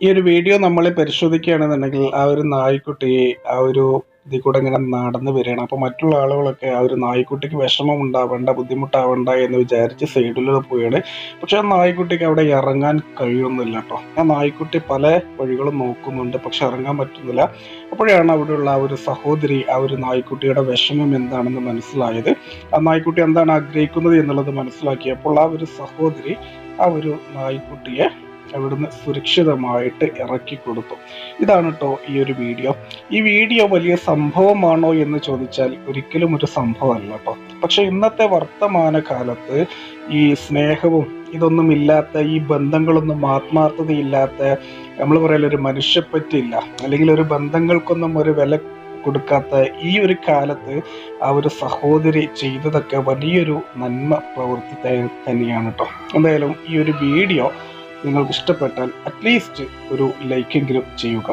ഈ ഒരു വീഡിയോ നമ്മൾ പരിശോധിക്കുകയാണെന്നുണ്ടെങ്കിൽ ആ ഒരു നായ്ക്കുട്ടിയെ ആ ഒരു ഇതിൽ കൂടെ ഇങ്ങനെ നടന്ന് വരികയാണ്. അപ്പോൾ മറ്റുള്ള ആളുകളൊക്കെ ആ ഒരു നായ്ക്കുട്ടിക്ക് വിഷമം ഉണ്ടാവേണ്ട ബുദ്ധിമുട്ടാവേണ്ട എന്ന് വിചാരിച്ച് സൈഡിലൂടെ പോവുകയാണ്. പക്ഷെ ആ നായ്ക്കുട്ടിക്ക് അവിടെ ഇറങ്ങാൻ കഴിയുന്നില്ല കേട്ടോ. ആ നായ്ക്കുട്ടി പല വഴികളും നോക്കുന്നുണ്ട് പക്ഷെ ഇറങ്ങാൻ പറ്റുന്നില്ല. അപ്പോഴാണ് അവിടെയുള്ള ആ ഒരു സഹോദരി ആ ഒരു നായ്ക്കുട്ടിയുടെ വിഷമം എന്താണെന്ന് മനസ്സിലായത്. ആ നായ്ക്കുട്ടി എന്താണ് ആഗ്രഹിക്കുന്നത് എന്നുള്ളത് മനസ്സിലാക്കിയപ്പോൾ ആ ഒരു സഹോദരി ആ ഒരു നായ്ക്കുട്ടിയെ അവിടുന്ന് സുരക്ഷിതമായിട്ട് ഇറക്കി കൊടുത്തു. ഇതാണ് കേട്ടോ ഈ ഒരു വീഡിയോ. ഈ വീഡിയോ വലിയ സംഭവമാണോ എന്ന് ചോദിച്ചാൽ ഒരിക്കലും ഒരു സംഭവമല്ല കേട്ടോ പക്ഷെ ഇന്നത്തെ വർത്തമാന കാലത്ത് ഈ സ്നേഹവും ഇതൊന്നും ഇല്ലാത്ത ഈ ബന്ധങ്ങളൊന്നും ആത്മാർത്ഥതയില്ലാത്ത നമ്മൾ പറയല ഒരു മനുഷ്യപ്പറ്റില്ല അല്ലെങ്കിൽ ഒരു ബന്ധങ്ങൾക്കൊന്നും ഒരു വില കൊടുക്കാത്ത ഈ ഒരു കാലത്ത് ആ ഒരു സഹോദരി ചെയ്തതൊക്കെ വലിയൊരു നന്മ പ്രവൃത്തി തന്നെയാണ് കേട്ടോ എന്തായാലും ഈ ഒരു വീഡിയോ നിങ്ങൾക്ക് ഇഷ്ടപ്പെട്ടാൽ അറ്റ്ലീസ്റ്റ് ഒരു ലൈക്കെങ്കിലും ചെയ്യുക.